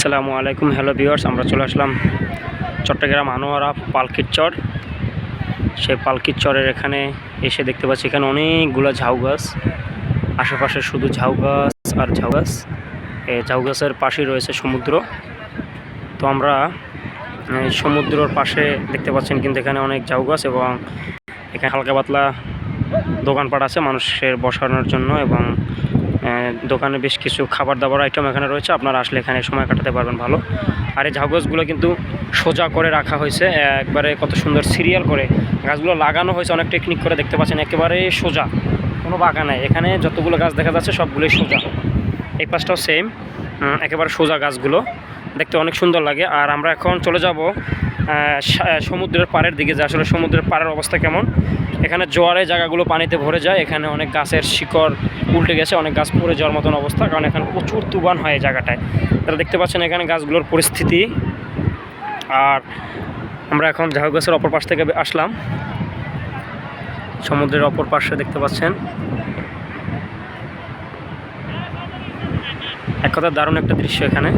আসসালামু আলাইকুম hello viewers আমরা চলে আসলাম চট্টগ্রাম আনোয়ারা পালকির চর। সেই পালকির চরের এখানে এসে দেখতে পাচ্ছি এখানে অনেকগুলো ঝাউ গাছ। আশেপাশে শুধু ঝাউ গাছ আর ঝাউ গাছ। এই ঝাউ গাছের পাশেই রয়েছে সমুদ্র। তো আমরা সমুদ্রর পাশে দেখতে পাচ্ছেন কিন্তু এখানে অনেক ঝাউ গাছ এবং এখানে হালকা পাতলা দোকানপাট আছে মানুষের বসানোর জন্য এবং দোকানে বেশ কিছু খাবার দাবার আইটেম এখানে রয়েছে। আপনারা আসলে এখানে সময় কাটাতে পারবেন ভালো। আর এই ঝাউ গাছগুলো কিন্তু সোজা করে রাখা হয়েছে। একবারে কত সুন্দর সিরিয়াল করে। গাছগুলো লাগানো হয়েছে, অনেক টেকনিক করে দেখতে পাচ্ছেন, একেবারে সোজা। কোনো বাঁকা নাই। এখানে যতগুলো গাছ দেখা যাচ্ছে, সবগুলোই সোজা। এই পাশটাও সেম একেবারে সোজা গাছগুলো। দেখতে অনেক সুন্দর লাগে। আর আমরা এখন চলে যাব সমুদ্রের পাড়ের দিকে যে আসলে সমুদ্রের পাড়ের অবস্থা কেমন। এখানে জোয়ারে জায়গাগুলো পানিতে ভরে যায়, এখানে অনেক গাছের শিকড় উল্টে গেছে, অনেক গাছ পড়ে যাওয়ার মতন অবস্থা, কারণ এখানে প্রচুর তুবান হয় জায়গাটায়। তারা দেখতে পাচ্ছেন এখানে গাছগুলোর পরিস্থিতি। আর আমরা এখন ঝাউ গাছের অপর পাশ থেকে আসলাম। সমুদ্রের অপর পাশে দেখতে পাচ্ছেন। এক কথা দারুণ একটা দৃশ্য এখানে।